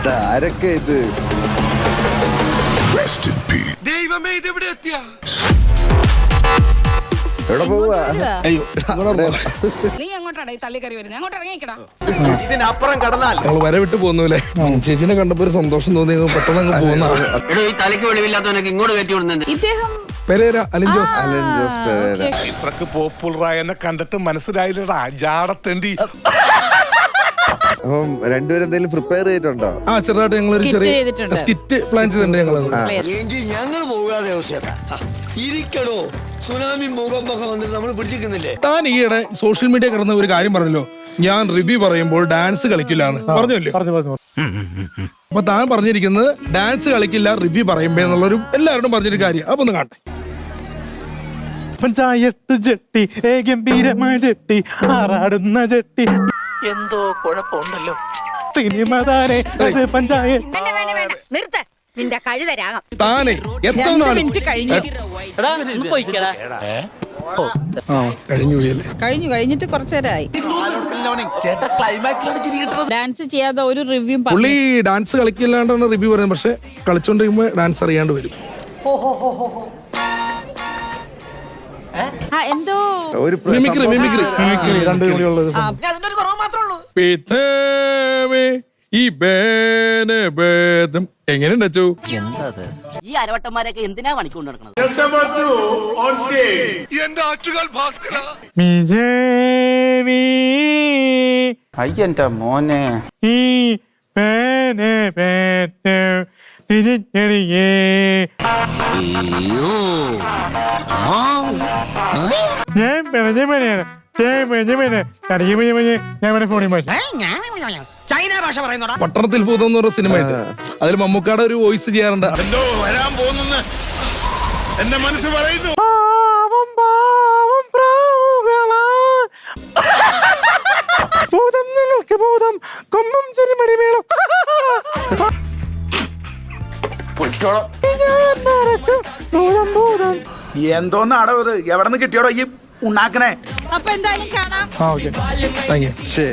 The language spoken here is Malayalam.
ഇതാരൊക്കെ ഇത്? ദൈവമേ ഇതെവിടെ എത്തിയ? എവിടെ പോവാ? അയ്യോ നീ എങ്ങോട്ടാടാ ഈ തള്ളിക്കറി വരുന്നത് അങ്ങോട്ട് ഇറങ്ങിക്കടാ ഇതിനപ്പുറം കടന്നാൽ. ഞങ്ങൾ വരെ വിട്ട് ചേച്ചിനെ കണ്ടപ്പോ ഒരു സന്തോഷം തോന്നി. പെട്ടെന്ന് അങ്ങ് പോകുന്ന എടോ ഈ തലയ്ക്ക് വെളിവില്ലാത്തവനൊക്കെ ഇങ്ങോട്ട് കയറ്റി വിടുന്നുണ്ട്. ഇദ്ദേഹം പെരേര അലിൻ ജോസ്. അലൻ ജോസ് പെരേര. ഇത്രക്ക് പോപ്പുലറായെന്നെ കണ്ടിട്ട് മനസ്സിലായില്ലടാ. ജാടത്തേണ്ടി. അപ്പം രണ്ടുപേരും എന്തെങ്കിലും പ്രിപ്പയർ ചെയ്തിട്ടുണ്ടോ? ആ ചെറുതായിട്ട് ഞങ്ങൾ ഒരു Skit ചെറിയ ചെയ്തിട്ടുണ്ട്. സ്കിറ്റ് പ്ലാൻ ചെയ്തിട്ടുണ്ട് ഞങ്ങൾ എങ്കിൽ ഞങ്ങൾ പോകാതെ ഇരിക്കടോ. സുനാമി ഭൂകമ്പൊക്കെ വന്നിട്ട് നമ്മൾ പിടിച്ചിരിക്കുന്നില്ലേ? താൻ ഈയിടെ സോഷ്യൽ മീഡിയ കിടന്ന ഒരു കാര്യം പറഞ്ഞല്ലോ. ഞാൻ റിവ്യൂ പറയുമ്പോൾ ഡാൻസ് കളിക്കില്ല എന്ന് പറഞ്ഞല്ലോ? അപ്പൊ താൻ പറഞ്ഞിരിക്കുന്നത് ഡാൻസ് കളിക്കില്ല റിവ്യൂ പറയുമ്പോ എന്നുള്ളൊരു എല്ലാവരോടും പറഞ്ഞൊരു കാര്യം. അപ്പൊ ഒന്ന് കാണട്ടെ. പഞ്ചായത്ത് ജെട്ടി ഏ ഗംഭീരമായ ജെട്ടി ആറാടുന്ന ജെട്ടി എന്തോ കുഴപ്പമുണ്ടല്ലോ. സിനിമ താരെ അത് പഞ്ചായത്ത്. വേണ്ട വേണ്ട വേണ്ട. നിർത്ത്. നിന്റെ താനെ എത്ര രണ്ട് നാൾ മിനിറ്റ് കഴിഞ്ഞു. കഴിഞ്ഞു പോയല്ലേ? കഴിഞ്ഞു കഴിഞ്ഞിട്ട് കുറച്ചേരായി ഡാൻസ് ചെയ്യാതെ ഒരു റിവ്യൂ പുള്ളി ഡാൻസ് കളിക്കില്ലാണ്ടാണ് റിവ്യൂ പറയുന്നത്. പക്ഷെ കളിച്ചോണ്ടിരിക്കുമ്പോ ഡാൻസ് അറിയാണ്ട് വരും. എന്തോ ഒരു മിമിക്രി. Mimicry mimicry. രണ്ട് കളിയുള്ളത് പിതാവേ, ഈ എങ്ങനെയുണ്ട് അച്ചു? ഈ അരവട്ടന്മാരൊക്കെ എന്തിനാ പണിക്കൊണ്ട് നടക്കുന്നത് അയ്യന്റെ മോനെ. ഈ ഞാൻ പറഞ്ഞ പോലെയാണ് ഞാൻ ഫോണിൽ ചൈന ഭാഷ പറയുന്നോടാ. പട്ടണത്തിൽ ഭൂതം എന്ന് പറഞ്ഞ സിനിമ അതിൽ മമ്മൂക്കാടെ ഒരു വോയിസ് ചെയ്യാറുണ്ട്. എന്തോ വരാൻ പോകുന്നു എന്റെ മനസ്സ് പറയുന്നു. ഭൂതം നിങ്ങൾക്ക് ഭൂതം. കൊമ്പം വേണം. എന്തോന്ന് അടവ് എവിടെ നിന്ന് കിട്ടിയോടോ ഈ ഉണ്ടാക്കണേ അപ്പൊ എന്തായാലും കാണാം. ആ ഓക്കെ. താങ്ക് യു ശ്ശേ.